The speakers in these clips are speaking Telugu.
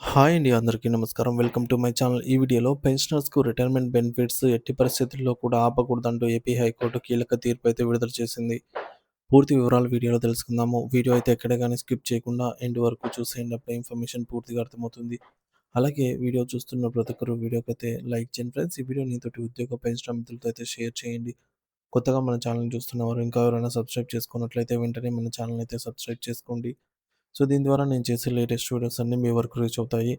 హాయ్ అండి అందరికీ నమస్కారం. Welcome to my channel. ఈ వీడియోలో పెన్షనర్స్‌కు రిటైర్మెంట్ బెనిఫిట్స్ ఎట్టి పరిస్థితుల్లో కూడా ఆపకూడదంటూ ఏపీ హైకోర్టు కీలక తీర్పు అయితే విడుదల చేసింది. పూర్తి వివరాలు వీడియోలో తెలుసుకుందాము. వీడియో అయితే ఎక్కడ కానీ స్కిప్ చేయకుండా ఎండ్ వరకు చూసేయండి. అప్పుడే ఇన్ఫర్మేషన్ పూర్తిగా అర్థమవుతుంది. అలాగే వీడియో చూస్తున్న ప్రతి ఒక్కరు వీడియోకైతే లైక్ చేయండి ఫ్రెండ్స్. ఈ వీడియో నీతోటి ఉద్యోగ పెన్షన్ మిత్రులతో అయితే షేర్ చేయండి. కొత్తగా మన ఛానల్ చూస్తున్నవారు ఇంకా ఎవరైనా సబ్స్క్రైబ్ చేసుకున్నట్లయితే వెంటనే మన ఛానల్ అయితే సబ్స్క్రైబ్ చేసుకోండి. సో దీని ద్వారా నేను చేసే లేటెస్ట్ వీడియోస్ అన్నీ మీ వరకు రీచ్ అవుతాయి.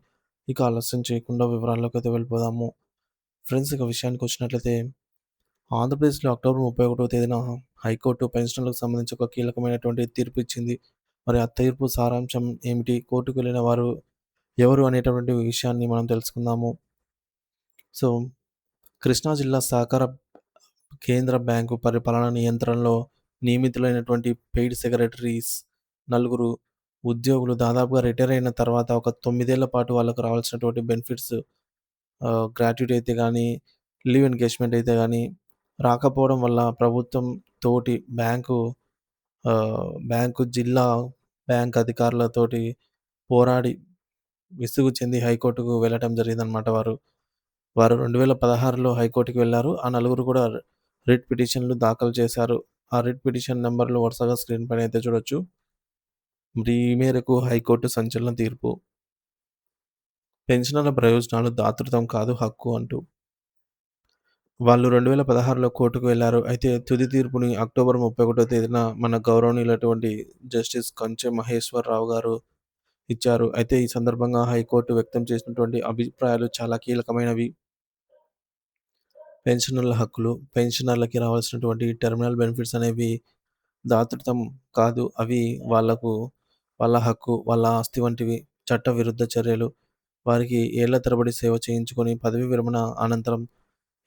ఇక ఆలస్యం చేయకుండా వివరాల్లోకైతే వెళ్ళిపోదాము. ఫ్రెండ్స్ ఇక విషయానికి వచ్చినట్లయితే ఆంధ్రప్రదేశ్‌లో అక్టోబర్ 31వ తేదీన హైకోర్టు పెన్షన్‌లకు సంబంధించి ఒక కీలకమైనటువంటి తీర్పు ఇచ్చింది. మరి ఆ తీర్పు సారాంశం ఏమిటి? కోర్టుకు వెళ్ళిన వారు ఎవరు? అనేటటువంటి విషయాన్ని మనం తెలుసుకుందాము. సో కృష్ణా జిల్లా సహకార కేంద్ర బ్యాంకు పరిపాలన నియంత్రణలో నియమితులైనటువంటి పెయిడ్ సెక్రటరీస్ నలుగురు ఉద్యోగులు దాదాపుగా రిటైర్ అయిన తర్వాత ఒక తొమ్మిదేళ్ళ పాటు వాళ్ళకు రావాల్సినటువంటి బెనిఫిట్స్ ఆహ్, గ్రాట్యుటీ అయితే కానీ లీవ్ ఎంగేజ్మెంట్ అయితే కానీ రాకపోవడం వల్ల ప్రభుత్వం తోటి బ్యాంకు బ్యాంకు జిల్లా బ్యాంక్ అధికారులతోటి పోరాడి విసుగు చెంది హైకోర్టుకు వెళ్ళటం జరిగిందనమాట వారు. వారు 2016లో హైకోర్టుకి వెళ్ళారు ఆ నలుగురు కూడా రిట్ పిటిషన్‌లు దాఖలు చేశారు. ఆ రిట్ పిటిషన్ నెంబర్లు వరుసగా స్క్రీన్ పైన అయితే చూడొచ్చు. ఈ మేరకు హైకోర్టు సంచలన తీర్పు. పెన్షనర్ల ప్రయోజనాలు దాతృత్వం కాదు హక్కు అంటూ. వాళ్ళు 2016లో కోర్టుకు వెళ్ళారు. అయితే తుది తీర్పుని అక్టోబర్ 31 తేదీన మన గౌరవనీయులటువంటి జస్టిస్ కంచె మహేశ్వరరావు గారు ఇచ్చారు. అయితే ఈ సందర్భంగా హైకోర్టు వ్యక్తం చేసినటువంటి అభిప్రాయాలు చాలా కీలకమైనవి. పెన్షనర్ల హక్కులు, పెన్షనర్లకి రావాల్సినటువంటి టెర్మినల్ బెనిఫిట్స్ అనేవి దాతృత్వం కాదు. అవి వాళ్ళకు వాళ్ళ హక్కు, వాళ్ళ ఆస్తి వంటివి. చట్ట విరుద్ధ చర్యలు. వారికి ఏళ్ళ తరబడి సేవ చేయించుకొని పదవీ విరమణ అనంతరం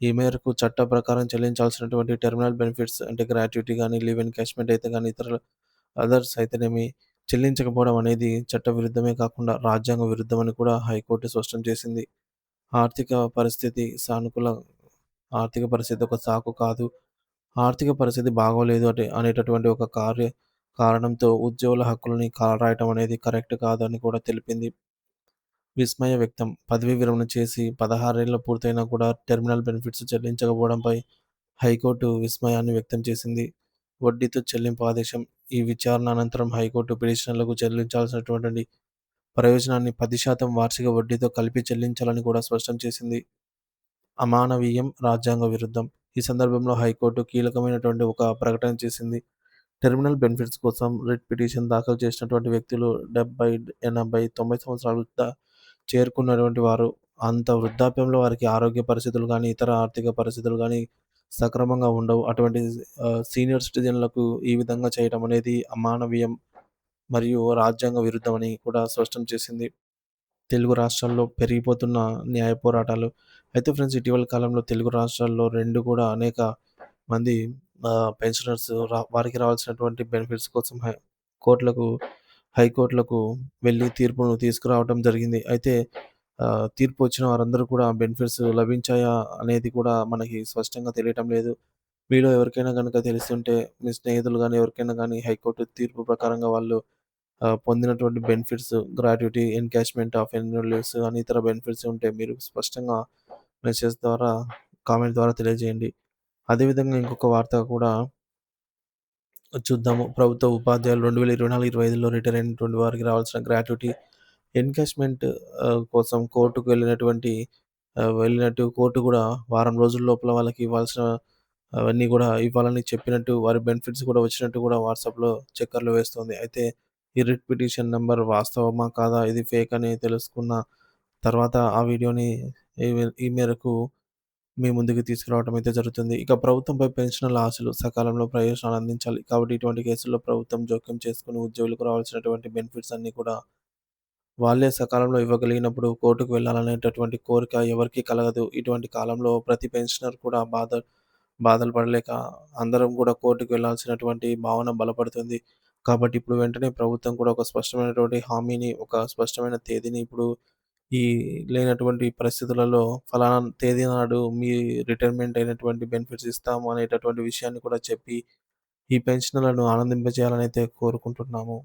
ఈ మేరకు చట్ట ప్రకారం చెల్లించాల్సినటువంటి టెర్మినల్ బెనిఫిట్స్ అంటే గ్రాట్యుటీ కానీ లీవ్ ఎన్కాష్మెంట్ అయితే కానీ ఇతర అదర్స్ అయితేనేమి చెల్లించకపోవడం అనేది చట్ట విరుద్ధమే కాకుండా రాజ్యాంగ విరుద్ధమని కూడా హైకోర్టు స్పష్టం చేసింది. ఆర్థిక పరిస్థితి సానుకూల ఆర్థిక పరిస్థితి ఒక సాకు కాదు. ఆర్థిక పరిస్థితి బాగోలేదు అంటే అనేటటువంటి ఒక కార్య కారణంతో ఉద్యోగుల హక్కులని కాలరాయటం అనేది కరెక్ట్ కాదని కూడా తెలిపింది. విస్మయ వ్యక్తం. పదవీ విరమణ చేసి పదహారేళ్ళు పూర్తయినా కూడా టెర్మినల్ బెనిఫిట్స్ చెల్లించకపోవడంపై హైకోర్టు విస్మయాన్ని వ్యక్తం చేసింది. వడ్డీతో చెల్లింపు ఆదేశం. ఈ విచారణ అనంతరం హైకోర్టు పిటిషనర్లకు చెల్లించాల్సినటువంటి ప్రయోజనాన్ని 10% వార్షిక వడ్డీతో కలిపి చెల్లించాలని కూడా స్పష్టం చేసింది. అమానవీయం, రాజ్యాంగ విరుద్ధం. ఈ సందర్భంలో హైకోర్టు కీలకమైనటువంటి ఒక ప్రకటన చేసింది. టెర్మినల్ బెనిఫిట్స్ కోసం రిట్ పిటిషన్ దాఖలు చేసినటువంటి వ్యక్తులు 70, 80, 90 సంవత్సరాల వృద్ధ చేరుకున్నటువంటి వారు. అంత వృద్ధాప్యంలో వారికి ఆరోగ్య పరిస్థితులు కానీ ఇతర ఆర్థిక పరిస్థితులు కానీ సక్రమంగా ఉండవు. అటువంటి సీనియర్ సిటిజన్‌లకు ఈ విధంగా చేయటం అనేది అమానవీయం మరియు రాజ్యాంగ విరుద్ధమని కూడా స్పష్టం చేసింది. తెలుగు రాష్ట్రాల్లో పెరిగిపోతున్న న్యాయ పోరాటాలు. అయితే ఫ్రెండ్స్ ఇటీవల కాలంలో తెలుగు రాష్ట్రాల్లో రెండు కూడా అనేక మంది పెన్షనర్స్ వారికి రావాల్సినటువంటి బెనిఫిట్స్ కోసం హై కోర్టులకు హైకోర్టులకు వెళ్ళి తీర్పును తీసుకురావడం జరిగింది. అయితే తీర్పు వచ్చిన వారందరూ కూడా బెనిఫిట్స్ లభించాయా అనేది కూడా మనకి స్పష్టంగా తెలియటం లేదు. మీలో ఎవరికైనా కనుక తెలిసుంటే మీ స్నేహితులు కానీ ఎవరికైనా కానీ హైకోర్టు తీర్పు ప్రకారంగా వాళ్ళు పొందినటువంటి benefits gratuity, encashment of annual leaves అని ఇతర బెనిఫిట్స్ ఉంటే మీరు స్పష్టంగా మెసేజ్ ద్వారా, కామెంట్ ద్వారా తెలియజేయండి. అదేవిధంగా ఇంకొక వార్త కూడా చూద్దాము. ప్రభుత్వ ఉపాధ్యాయులు 2024, 25లో రిటైర్ అయినటువంటి వారికి రావాల్సిన గ్రాట్యుటీ, ఎన్కాష్మెంట్ కోసం కోర్టుకు వెళ్ళినటువంటి వెళ్ళినట్టు కోర్టు కూడా వారం రోజుల లోపల వాళ్ళకి ఇవ్వాల్సిన అవన్నీ కూడా ఇవ్వాలని చెప్పినట్టు, వారి బెనిఫిట్స్ కూడా వచ్చినట్టు కూడా వాట్సాప్‌లో చక్కర్లు వేస్తుంది. అయితే ఈ రిట్ పిటిషన్ నెంబర్ వాస్తవమా? కాదా? ఇది ఫేక్ అని తెలుసుకున్న తర్వాత ఆ వీడియోని ఈ ఈ మేరకు మీ ముందుకు తీసుకురావడం అయితే జరుగుతుంది. ఇక ప్రభుత్వంపై పెన్షనర్ల ఆశలు సకాలంలో ప్రయోజనాలు అందించాలి. కాబట్టి ఇటువంటి కేసుల్లో ప్రభుత్వం జోక్యం చేసుకుని ఉద్యోగులకు రావాల్సినటువంటి బెనిఫిట్స్ అన్నీ కూడా వాళ్ళే సకాలంలో ఇవ్వగలిగినప్పుడు కోర్టుకు వెళ్ళాలనేటటువంటి కోరిక ఎవరికీ కలగదు. ఇటువంటి కాలంలో ప్రతి పెన్షనర్ కూడా బాధ బాధలు పడలేక అందరం కూడా కోర్టుకు వెళ్ళాల్సినటువంటి భావన బలపడుతుంది. కాబట్టి ఇప్పుడు వెంటనే ప్రభుత్వం కూడా ఒక స్పష్టమైనటువంటి హామీని, ఒక స్పష్టమైన తేదీని ఇప్పుడు ఈ లేనటువంటి పరిస్థితులలో ఫలానా తేదీ నాడు మీ రిటైర్మెంట్ అయినటువంటి బెనిఫిట్స్ ఇస్తాము అనేటటువంటి విషయాన్ని కూడా చెప్పి ఈ పెన్షన్లను ఆనందింపజేయాలని అయితే కోరుకుంటున్నాము.